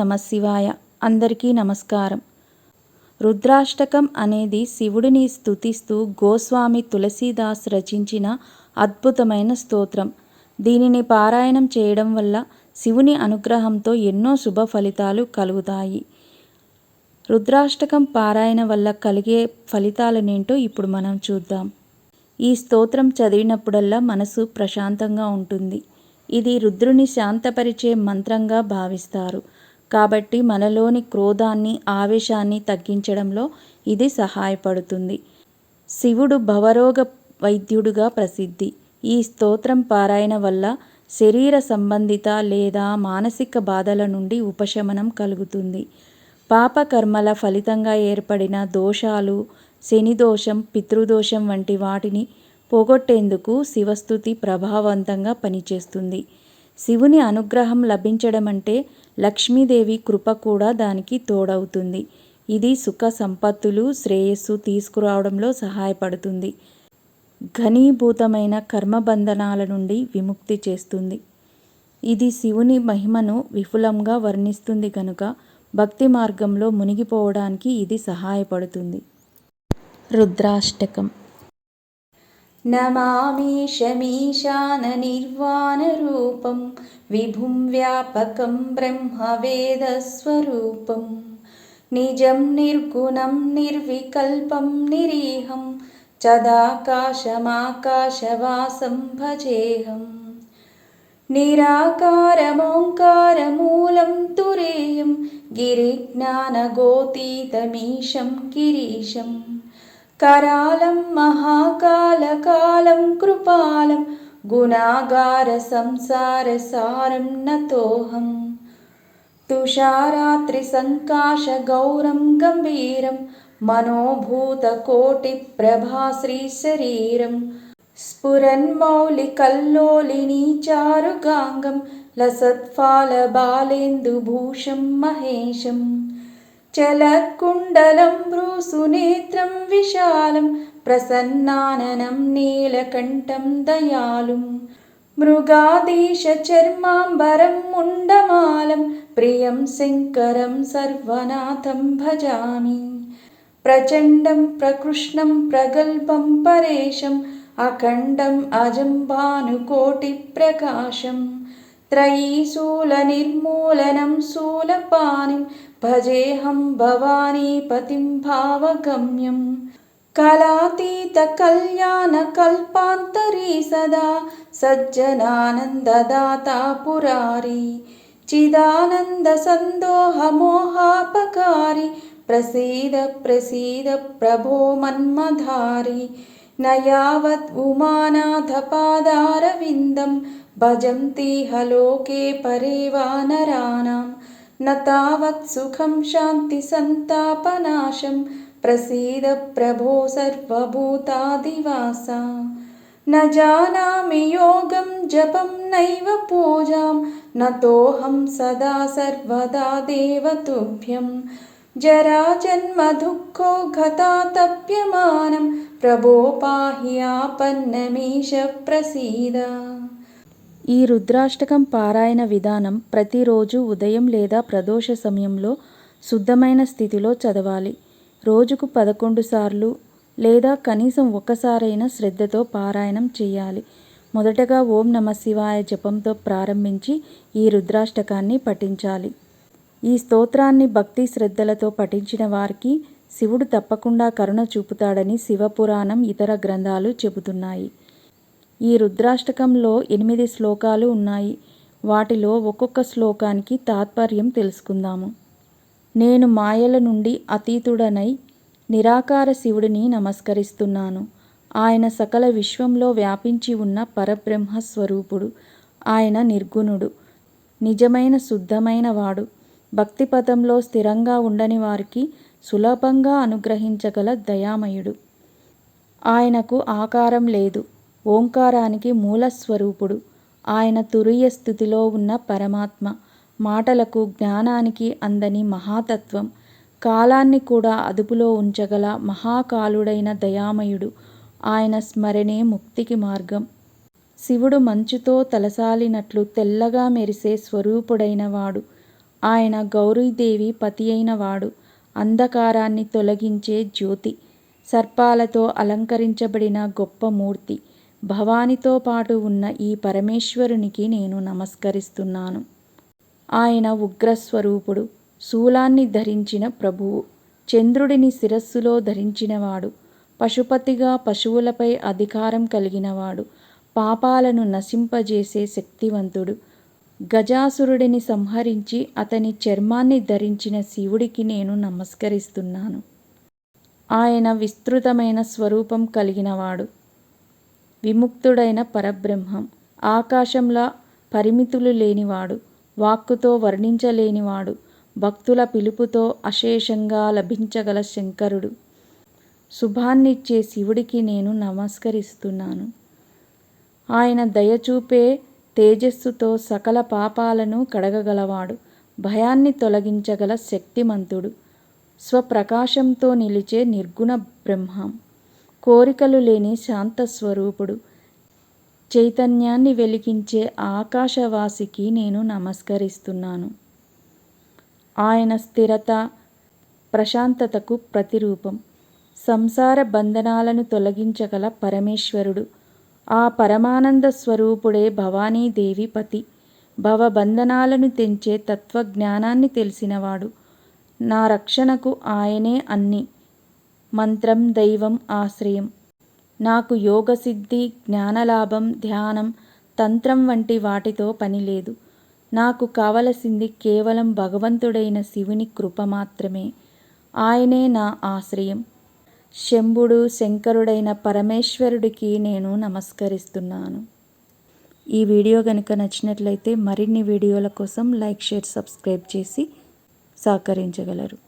నమశివాయ అందరికీ నమస్కారం. రుద్రాష్టకం అనేది శివుడిని స్తుతిస్తూ గోస్వామి తులసీదాస్ రచించిన అద్భుతమైన స్తోత్రం. దీనిని పారాయణం చేయడం వల్ల శివుని అనుగ్రహంతో ఎన్నో శుభ ఫలితాలు కలుగుతాయి. రుద్రాష్టకం పారాయణ వల్ల కలిగే ఫలితాలనేంటో ఇప్పుడు మనం చూద్దాం. ఈ స్తోత్రం చదివినప్పుడల్లా మనసు ప్రశాంతంగా ఉంటుంది. ఇది రుద్రుని శాంతపరిచే మంత్రంగా భావిస్తారు. కాబట్టి మనలోని క్రోధాన్ని ఆవేశాన్ని తగ్గించడంలో ఇది సహాయపడుతుంది. శివుడు భవరోగ వైద్యుడుగా ప్రసిద్ధి. ఈ స్తోత్రం పారాయణ వల్ల శరీర సంబంధిత లేదా మానసిక బాధల నుండి ఉపశమనం కలుగుతుంది. పాపకర్మల ఫలితంగా ఏర్పడిన దోషాలు శని దోషం పితృదోషం వంటి వాటిని పోగొట్టేందుకు శివస్థుతి ప్రభావవంతంగా పనిచేస్తుంది. శివుని అనుగ్రహం లభించడం అంటే లక్ష్మీదేవి కృప కూడా దానికి తోడవుతుంది. ఇది సుఖ సంపత్తులు శ్రేయస్సు తీసుకురావడంలో సహాయపడుతుంది. ఘనీభూతమైన కర్మబంధనాల నుండి విముక్తి చేస్తుంది. ఇది శివుని మహిమను విఫులంగా వర్ణిస్తుంది కనుక భక్తి మార్గంలో మునిగిపోవడానికి ఇది సహాయపడుతుంది. రుద్రాష్టకం नमामीशमीशाननिर्वाणरूपं विभुं व्यापकं ब्रह्मवेदस्वरूपं निजं निर्गुणं निर्विकल्पं निरीहं चदाकाशमाकाशवासं भजेऽहम् निराकारमोङ्कारमूलं तुरेयं गिरिज्ञानगोतीतमीशं गिरीशम् करालं महाकालकालं कृपालं गुणागारसंसारसारं नतोऽहम् तुषारात्रिसङ्काशगौरं गम्भीरं मनोभूतकोटिप्रभाश्रीशरीरं स्फुरन्मौलिकल्लोलिनी चारुगाङ्गं लसत्फालबालेन्दुभूषं महेशम् चलत्कुण्डलं भ्रूसुनेत्रं विशालं प्रसन्नाननं नीलकण्ठं दयालुं। मृगादीशचर्माम्बरं मुण्डमालं प्रियं शङ्करं सर्वनाथं भजामि। प्रचण्डं प्रकृष्णं प्रगल्भं परेशम् अखण्डम् अजं भानुकोटिप्रकाशम् त्रयीशूलनिर्मूलनं शूलपाणिं भजेऽहं भवानीपतिं भावगम्यं। कलातीतकल्याणकल्पान्तरी सदा सज्जनानन्ददाता पुरारी चिदानन्दसन्दोहमोहापकारी प्रसीद प्रसीद प्रभो मन्मधारी न यावत् उमानाथपादारविन्दं भजन्तीह लोके परे वा नराणां न तावत् सुखं शान्तिसन्तापनाशं प्रसीद प्रभो सर्वभूतादिवासा। न जानामि योगं जपं नैव पूजां नतोऽहं सदा सर्वदा देवतुभ्यं जराजन्मदुःखो गतातप्यमानं प्रभो पाहि आपन्नमीश प्रसीद ఈ రుద్రాష్టకం పారాయణ విధానం ప్రతిరోజు ఉదయం లేదా ప్రదోష సమయంలో శుద్ధమైన స్థితిలో చదవాలి రోజుకు పదకొండు సార్లు లేదా కనీసం ఒక్కసారైనా శ్రద్ధతో పారాయణం చేయాలి మొదటగా ఓం నమ శివాయ జపంతో ప్రారంభించి ఈ రుద్రాష్టకాన్ని పఠించాలి ఈ స్తోత్రాన్ని భక్తి శ్రద్ధలతో పఠించిన వారికి శివుడు తప్పకుండా కరుణ చూపుతాడని శివపురాణం ఇతర గ్రంథాలు చెబుతున్నాయి. ఈ రుద్రాష్టకంలో ఎనిమిది శ్లోకాలు ఉన్నాయి. వాటిలో ఒక్కొక్క శ్లోకానికి తాత్పర్యం తెలుసుకుందాము. నేను మాయల నుండి అతీతుడనై నిరాకార శివుడిని నమస్కరిస్తున్నాను. ఆయన సకల విశ్వంలో వ్యాపించి ఉన్న పరబ్రహ్మ స్వరూపుడు ఆయన నిర్గుణుడు. నిజమైన శుద్ధమైన వాడు. భక్తిపథంలో స్థిరంగా ఉండని వారికి సులభంగా అనుగ్రహించగల దయామయుడు. ఆయనకు ఆకారం లేదు ఓంకారానికి మూలస్వరూపుడు. ఆయన తురియ స్థితిలో ఉన్న పరమాత్మ మాటలకు జ్ఞానానికి అందని మహాతత్వం కాలాన్ని కూడా అదుపులో ఉంచగల మహాకాలుడైన దయామయుడు. ఆయన స్మరణే ముక్తికి మార్గం. శివుడు మంచుతో తలసాలినట్లు తెల్లగా మెరిసే స్వరూపుడైన వాడు. ఆయన గౌరీదేవి పతి అయిన వాడు. అంధకారాన్ని తొలగించే జ్యోతి. సర్పాలతో అలంకరించబడిన గొప్ప మూర్తి. భవానితో పాటు ఉన్న ఈ పరమేశ్వరునికి నేను నమస్కరిస్తున్నాను. ఆయన ఉగ్రస్వరూపుడు. శూలాన్ని ధరించిన ప్రభువు. చంద్రుడిని శిరస్సులో ధరించినవాడు. పశుపతిగా పశువులపై అధికారం కలిగినవాడు. పాపాలను నశింపజేసే శక్తివంతుడు. గజాసురుడిని సంహరించి అతని చర్మాన్ని ధరించిన శివుడికి నేను నమస్కరిస్తున్నాను. ఆయన విస్తృతమైన స్వరూపం కలిగినవాడు. విముక్తుడైన పరబ్రహ్మం ఆకాశంలా పరిమితులు లేనివాడు వాక్కుతో వర్ణించలేనివాడు భక్తుల పిలుపుతో అశేషంగా లభించగల శంకరుడు. శుభాన్నిచ్చే శివుడికి నేను నమస్కరిస్తున్నాను. ఆయన దయచూపే తేజస్సుతో సకల పాపాలను కడగగలవాడు భయాన్ని తొలగించగల శక్తిమంతుడు. స్వప్రకాశంతో నిలిచే నిర్గుణ బ్రహ్మం. కోరికలు లేని శాంత స్వరూపుడు. చైతన్యాన్ని వెలిగించే ఆకాశవాసికి నేను నమస్కరిస్తున్నాను. ఆయన స్థిరత ప్రశాంతతకు ప్రతిరూపం. సంసార బంధనాలను తొలగించగల పరమేశ్వరుడు. ఆ పరమానంద స్వరూపుడే భవానీదేవి పతి. భవబంధనాలను తెంచే తత్వజ్ఞానాన్ని తెలిసినవాడు. నా రక్షణకు ఆయనే అన్ని. మంత్రం దైవం ఆశ్రయం. నాకు యోగసిద్ధి జ్ఞానలాభం ధ్యానం తంత్రం వంటి వాటితో పని లేదు నాకు కావలసింది కేవలం భగవంతుడైన శివుని కృప మాత్రమే. ఆయనే నా ఆశ్రయం. శంభుడు శంకరుడైన పరమేశ్వరుడికి నేను నమస్కరిస్తున్నాను. ఈ వీడియో కనుక నచ్చినట్లయితే మరిన్ని వీడియోల కోసం లైక్ షేర్ సబ్స్క్రైబ్ చేసి సహకరించగలరు.